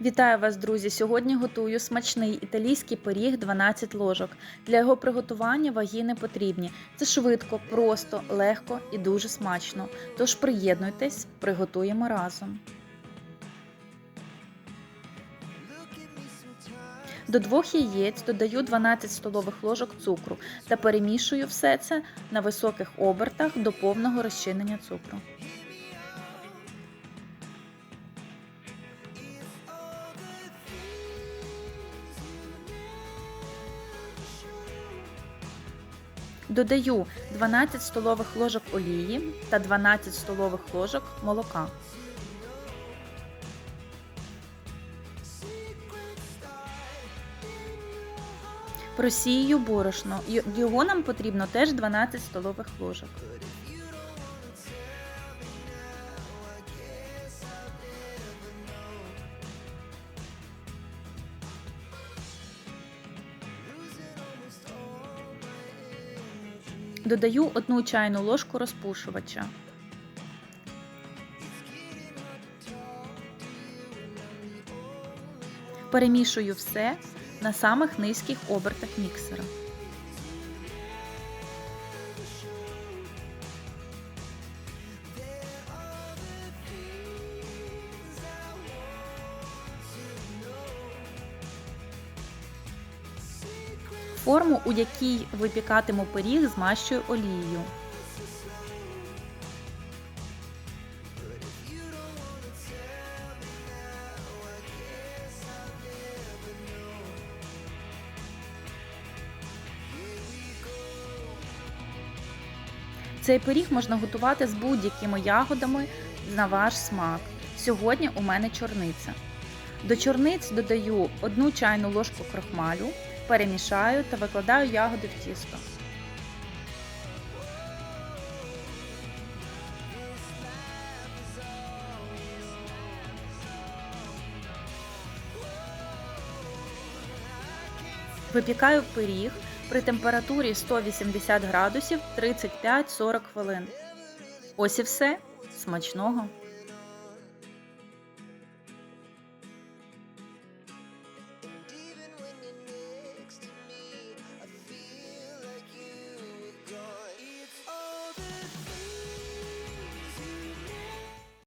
Вітаю вас, друзі! Сьогодні готую смачний італійський пиріг 12 ложок. Для його приготування ваги не потрібні. Це швидко, просто, легко і дуже смачно. Тож приєднуйтесь, приготуємо разом. До двох яєць додаю 12 столових ложок цукру та перемішую все це на високих обертах до повного розчинення цукру. Додаю 12 столових ложок олії та 12 столових ложок молока. Просію борошно. Його нам потрібно теж 12 столових ложок. Додаю одну чайну ложку розпушувача. Перемішую все на самих низьких обертах міксера. Форму, у якій випікатиму пиріг, змащую олією. Цей пиріг можна готувати з будь-якими ягодами на ваш смак. Сьогодні у мене чорниця. До чорниць додаю одну чайну ложку крохмалю, перемішаю та викладаю ягоди в тісто. Випікаю пиріг при температурі 180 градусів 35-40 хвилин. Ось і все. Смачного!